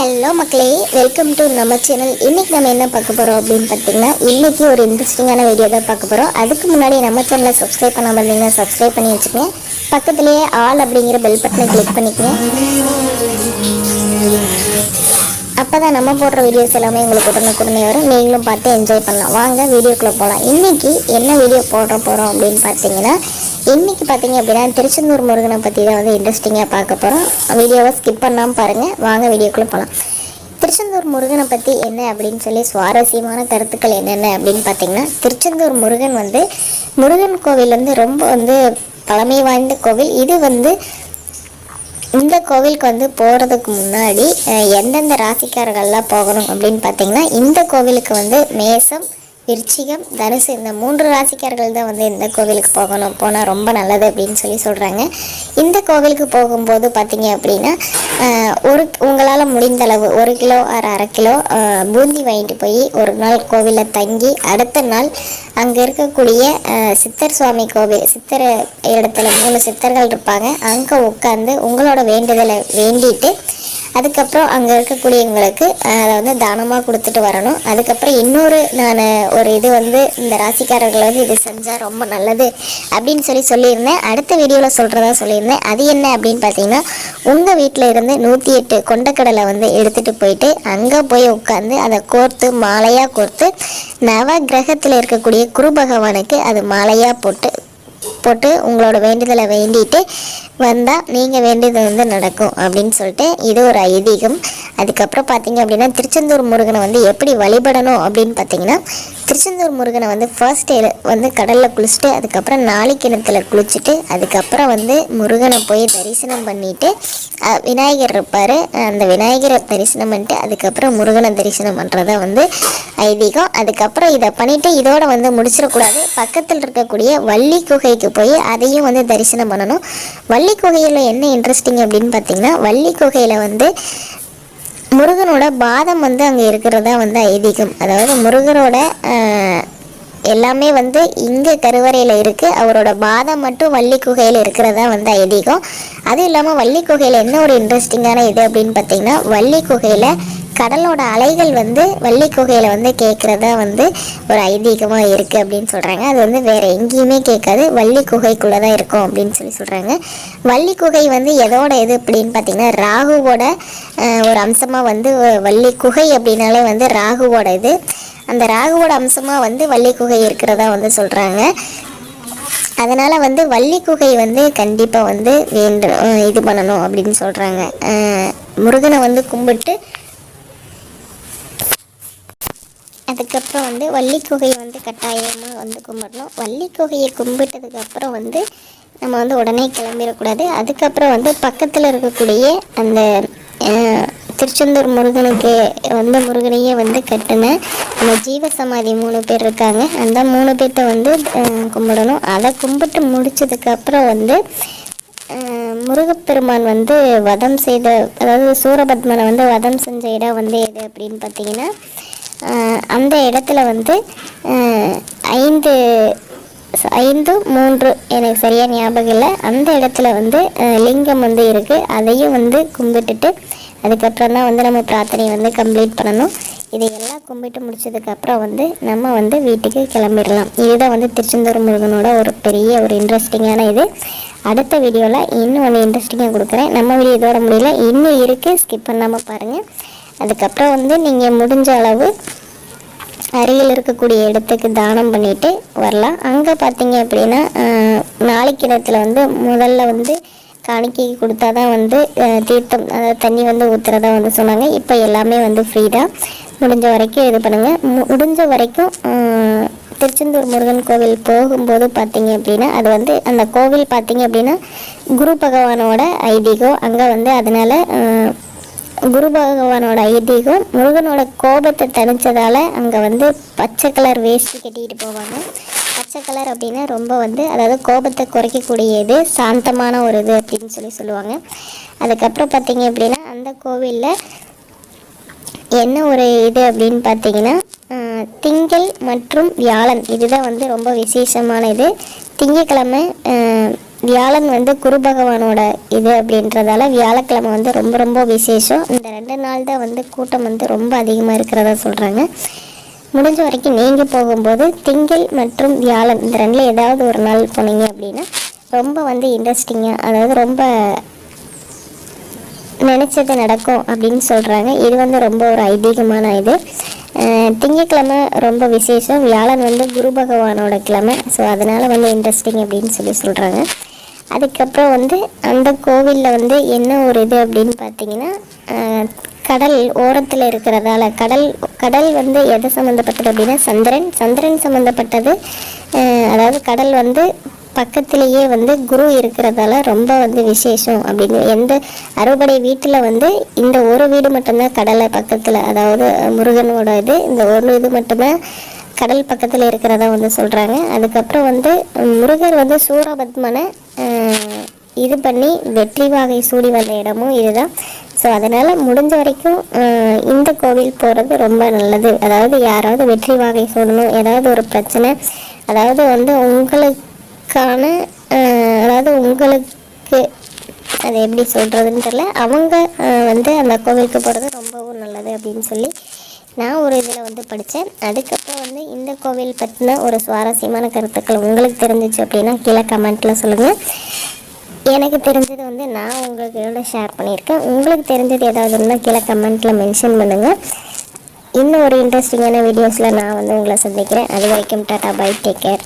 Hello மக்களே welcome to நம்ம channel இன்றைக்கி நம்ம என்ன பார்க்க போகிறோம் அப்படின்னு பார்த்தீங்கன்னா இன்னைக்கு ஒரு இன்ட்ரெஸ்டிங்கான வீடியோ தான் பார்க்க போகிறோம் அதுக்கு முன்னாடி நம்ம சேனலை சப்ஸ்கிரைப் பண்ண இருந்தீங்கன்னா சப்ஸ்கிரைப் பண்ணி வச்சுக்கோங்க. பக்கத்துலேயே ஆல் அப்படிங்கிற பெல் பட்டனை கிளிக் பண்ணிக்கோங்க. அப்போ தான் நம்ம போடுற வீடியோஸ் எல்லாமே உங்களுக்கு உடனுக்குடனே வரும். நீங்களும் பார்த்து என்ஜாய் பண்ணலாம். வாங்க வீடியோக்குள்ளே போகலாம் இன்றைக்கி என்ன வீடியோ போடுற போகிறோம் அப்படின்னு பார்த்தீங்கன்னா இன்றைக்கி பார்த்தீங்க அப்படின்னா திருச்செந்தூர் முருகனை பற்றி தான் வந்து இன்ட்ரெஸ்டிங்காக பார்க்க போகிறோம் வீடியோவை ஸ்கிப் பண்ணாமல் பாருங்கள் வாங்க வீடியோக்குள்ளே போகலாம் திருச்செந்தூர் முருகனை பற்றி என்ன அப்படின்னு சொல்லி சுவாரஸ்யமான கருத்துக்கள் என்னென்ன அப்படின்னு பார்த்தீங்கன்னா திருச்செந்தூர் முருகன் வந்து முருகன் கோவில் வந்து ரொம்ப வந்து பழமை வாய்ந்த கோவில். இது வந்து இந்த கோவிலுக்கு வந்து போகிறதுக்கு முன்னாடி எந்தெந்த ராசிக்காரர்கள்லாம் போகணும் அப்படின்னு பார்த்தீங்கன்னா இந்த கோவிலுக்கு வந்து மேசம் விருச்சிகம் தனுசு இந்த மூன்று ராசிக்கார்கள் தான் வந்து இந்த கோவிலுக்கு போகணும். போனால் ரொம்ப நல்லது அப்படின்னு சொல்லி சொல்கிறாங்க இந்த கோவிலுக்கு போகும்போது பார்த்தீங்க அப்படின்னா ஒரு உங்களால் முடிந்த அளவு ஒரு கிலோ ஆறு அரை கிலோ பூந்தி வாங்கிட்டு போய் ஒரு நாள் கோவிலில் தங்கி அடுத்த நாள் அங்கே இருக்கக்கூடிய சித்தர் சுவாமி கோவில் சித்தர் இடத்துல மூணு சித்தர்கள் இருப்பாங்க. அங்கே உட்காந்து உங்களோட வேண்டுதலை வேண்டிட்டு அதுக்கப்புறம் அங்கே இருக்கக்கூடியவங்களுக்கு அதை வந்து தானமாக கொடுத்துட்டு வரணும். அதுக்கப்புறம் இன்னொரு நான் ஒரு இது வந்து இந்த ராசிக்காரர்கள் வந்து இது செஞ்சால் ரொம்ப நல்லது அப்படின்னு சொல்லி சொல்லியிருந்தேன். அடுத்த வீடியோவில் சொல்கிறதா சொல்லியிருந்தேன். அது என்ன அப்படின்னு பார்த்தீங்கன்னா உங்கள் வீட்டில் இருந்து நூற்றி எட்டு கொண்டக்கடலை வந்து எடுத்துகிட்டு போயிட்டு அங்கே போய் உட்காந்து அதை கோர்த்து மாலையாக கோர்த்து நவ கிரகத்தில் இருக்கக்கூடிய குரு பகவானுக்கு அது மாலையாக போட்டு போட்டு உங்களோட வேண்டுதலை வேண்டிட்டு வந்தால் நீங்கள் வேண்டியது வந்து நடக்கும் அப்படின்னு சொல்லிட்டு இது ஒரு ஐதீகம். அதுக்கப்புறம் பார்த்தீங்க அப்படின்னா திருச்செந்தூர் முருகனை வந்து எப்படி வழிபடணும் அப்படின்னு பார்த்தீங்கன்னா திருச்செந்தூர் முருகனை வந்து ஃபர்ஸ்ட் வந்து கடலில் குளிச்சுட்டு அதுக்கப்புறம் நாளை கிணத்துல குளிச்சுட்டு அதுக்கப்புறம் வந்து முருகனை போய் தரிசனம் பண்ணிவிட்டு விநாயகர் இருப்பார். அந்த விநாயகரை தரிசனம் பண்ணிட்டு அதுக்கப்புறம் முருகனை தரிசனம் பண்ணுறதா வந்து ஐதீகம். அதுக்கப்புறம் இதை பண்ணிட்டு இதோட வந்து முடிச்சிடக்கூடாது. பக்கத்தில் இருக்கக்கூடிய வள்ளி குகைக்கு போய் அதையும் வந்து தரிசனம் பண்ணணும். வள்ளி குகையில் என்ன இன்ட்ரெஸ்டிங் அப்படின்னு பார்த்தீங்கன்னா வள்ளி குகையில் வந்து முருகனோட பாதம் வந்து அங்கே இருக்கிறதா வந்து ஐதீகம். அதாவது முருகனோட எல்லாமே வந்து இங்கே கருவறையில் இருக்குது அவரோட பாதம் மட்டும் வள்ளி குகையில் இருக்கிறதா வந்து ஐதீகம். அதுவும் இல்லாமல் வள்ளி குகையில் என்ன ஒரு இன்ட்ரெஸ்டிங்கான இது அப்படின்னு பார்த்தீங்கன்னா வள்ளி குகையில் கடலோட அலைகள் வந்து வள்ளி குகையில் வந்து கேட்குறதா வந்து ஒரு ஐதீகமாக இருக்குது அப்படின்னு சொல்கிறாங்க அது வந்து வேறு எங்கேயுமே கேட்காது. வள்ளி குகைக்குள்ளே தான் இருக்கும் அப்படின்னு சொல்லி சொல்கிறாங்க வள்ளி குகை வந்து எதோட இது அப்படின்னு பார்த்தீங்கன்னா ராகுவோட ஒரு அம்சமாக வந்து வள்ளி குகை அப்படின்னாலே வந்து ராகுவோட இது. அந்த ராகுவோட அம்சமாக வந்து வள்ளி குகை இருக்கிறதா வந்து சொல்கிறாங்க அதனால் வந்து வள்ளி குகை வந்து கண்டிப்பாக வந்து வேண்டு இது பண்ணணும் அப்படின்னு சொல்கிறாங்க முருகனை வந்து கும்பிட்டு அதுக்கப்புறம் வந்து வள்ளி குகையை வந்து கட்டாயமாக வந்து கும்பிடணும். வள்ளி குகையை கும்பிட்டதுக்கப்புறம் வந்து நம்ம வந்து உடனே கிளம்பிடக்கூடாது. அதுக்கப்புறம் வந்து பக்கத்தில் இருக்கக்கூடிய அந்த திருச்செந்தூர் முருகனுக்கு வந்து முருகனையே வந்து கட்டின அந்த ஜீவ சமாதி மூணு பேர் இருக்காங்க. அந்த மூணு பேர்த்த வந்து கும்பிடணும். அதை கும்பிட்டு முடிச்சதுக்கப்புறம் வந்து முருகப்பெருமான் வந்து வதம் செய்த அதாவது சூரபத்மனை வந்து வதம் செஞ்ச இடம் வந்து எது அப்படின்னு பார்த்தீங்கன்னா அந்த இடத்துல வந்து ஐந்து ஐந்து மூன்று எனக்கு சரியாக ஞாபகம் இல்லை. அந்த இடத்துல வந்து லிங்கம் வந்து இருக்குது அதையும் வந்து கும்பிட்டுட்டு அதுக்கப்புறம் தான் வந்து நம்ம பிரார்த்தனையை வந்து கம்ப்ளீட் பண்ணணும். இதையெல்லாம் கும்பிட்டு முடிச்சதுக்கப்புறம் வந்து நம்ம வந்து வீட்டுக்கு கிளம்பிடலாம். இதுதான் வந்து திருச்செந்தூர் முருகனோட ஒரு பெரிய ஒரு இன்ட்ரெஸ்டிங்கான இது. அடுத்த வீடியோவில் இன்னும் வந்து இன்ட்ரெஸ்டிங்காக கொடுக்குறேன். நம்ம வீடியோ இதோட முடியல. இன்னும் இருக்குது ஸ்கிப் பண்ணாமல் பாருங்கள் அதுக்கப்புறம் வந்து நீங்கள் முடிஞ்ச அளவு அருகில் இருக்கக்கூடிய இடத்துக்கு தானம் பண்ணிட்டு வரலாம். அங்கே பார்த்தீங்க அப்படின்னா நாளைக்கு இடத்துல வந்து முதல்ல வந்து காணிக்கை கொடுத்தா தான் வந்து தீர்த்தம் அதாவது தண்ணி வந்து ஊற்றுறதா வந்து சொன்னாங்க. இப்போ எல்லாமே வந்து ஃப்ரீ தான். முடிஞ்ச வரைக்கும் இது பண்ணுங்கள் மு- முடிஞ்ச வரைக்கும் திருச்செந்தூர் முருகன் கோவில் போகும்போது பார்த்தீங்க அப்படின்னா அது வந்து அந்த கோவில் பார்த்தீங்க அப்படின்னா குரு பகவானோட ஐதீகம். அங்கே வந்து அதனால் குரு பகவானோட ஐதீகம் முருகனோட கோபத்தை தணிச்சதால அங்கே வந்து பச்சை கலர் வேஷ்டி கட்டிக்கிட்டு போவாங்க. பச்சை கலர் அப்படின்னா ரொம்ப வந்து அதாவது கோபத்தை குறைக்கக்கூடியது சாந்தமான ஒரு இது அப்படின்னு சொல்லி சொல்லுவாங்க. அதுக்கப்புறம் பார்த்தீங்க அப்படின்னா அந்த கோவிலில் என்ன ஒரு இது அப்படின்னு பார்த்தீங்கன்னா திங்கள் மற்றும் வியாழன். இதுதான் வந்து ரொம்ப விசேஷமான இது. திங்கக்கிழமை வியாழன் வந்து குரு பகவானோட இது அப்படின்றதால வியாழக்கிழமை வந்து ரொம்ப ரொம்ப விசேஷம். இந்த ரெண்டு நாள் தான் வந்து கூட்டம் வந்து ரொம்ப அதிகமாக இருக்கிறதா சொல்கிறாங்க முடிஞ்ச வரைக்கும் நீங்கள் போகும்போது திங்கள் மற்றும் வியாழன் இந்த ரெண்டில் ஏதாவது ஒரு நாள் போனீங்க அப்படின்னா ரொம்ப வந்து இன்ட்ரெஸ்டிங்காக அதாவது ரொம்ப நினச்சது நடக்கும் அப்படின்னு சொல்கிறாங்க இது வந்து ரொம்ப ஒரு ஐதீகமான இது. திங்கக்கிழமை ரொம்ப விசேஷம். வியாழன் வந்து குரு பகவானோட கிழமை. ஸோ அதனால் வந்து இன்ட்ரெஸ்டிங் அப்படின்னு சொல்லி சொல்கிறாங்க அதுக்கப்புறம் வந்து அந்த கோவிலில் வந்து என்ன ஒரு இது அப்படின்னு பார்த்தீங்கன்னா கடல் ஓரத்தில் இருக்கிறதால கடல் கடல் வந்து எதை சம்மந்தப்பட்டது அப்படின்னா சந்திரன். சந்திரன் சம்மந்தப்பட்டது அதாவது கடல் வந்து பக்கத்திலேயே வந்து குரு இருக்கிறதால ரொம்ப வந்து விசேஷம் அப்படின்னு. எந்த அறுபடை வீட்டில் வந்து இந்த ஒரு வீடு மட்டும்தான் கடலை பக்கத்தில் அதாவது முருகனோட இது இந்த ஒரு இது மட்டுமே கடல் பக்கத்தில் இருக்கிறதா வந்து சொல்கிறாங்க அதுக்கப்புறம் வந்து முருகர் வந்து சூரபத்மனை இது பண்ணி வெற்றி வாகை சூடி வந்த இடமும் இதுதான். ஸோ அதனால் முடிஞ்ச வரைக்கும் இந்த கோவில் போகிறது ரொம்ப நல்லது. அதாவது யாராவது வெற்றி வாகை சூடணும் ஏதாவது ஒரு பிரச்சனை அதாவது வந்து உங்களுக்கு அவங்களுக்கான அதாவது உங்களுக்கு அது எப்படி சொல்கிறதுன்னு தெரில அவங்க வந்து அந்த கோவிலுக்கு போகிறது ரொம்பவும் நல்லது அப்படின்னு சொல்லி நான் ஒரு இதில் வந்து படித்தேன் அதுக்கப்புறம் வந்து இந்த கோவில் பற்றின ஒரு சுவாரஸ்யமான கருத்துக்கள் உங்களுக்கு தெரிஞ்சிச்சு அப்படின்னா கீழே கமெண்ட்டில் சொல்லுங்கள் எனக்கு தெரிஞ்சது வந்து நான் உங்களுக்கு ஷேர் பண்ணியிருக்கேன். உங்களுக்கு தெரிஞ்சது ஏதாவது இருந்தால் கீழே கமெண்ட்டில் மென்ஷன் பண்ணுங்கள் இன்னும் ஒரு இன்ட்ரெஸ்டிங்கான வீடியோஸில் நான் வந்து உங்களை சந்திக்கிறேன். அது வரைக்கும் டாட்டா பை டேக் கேர்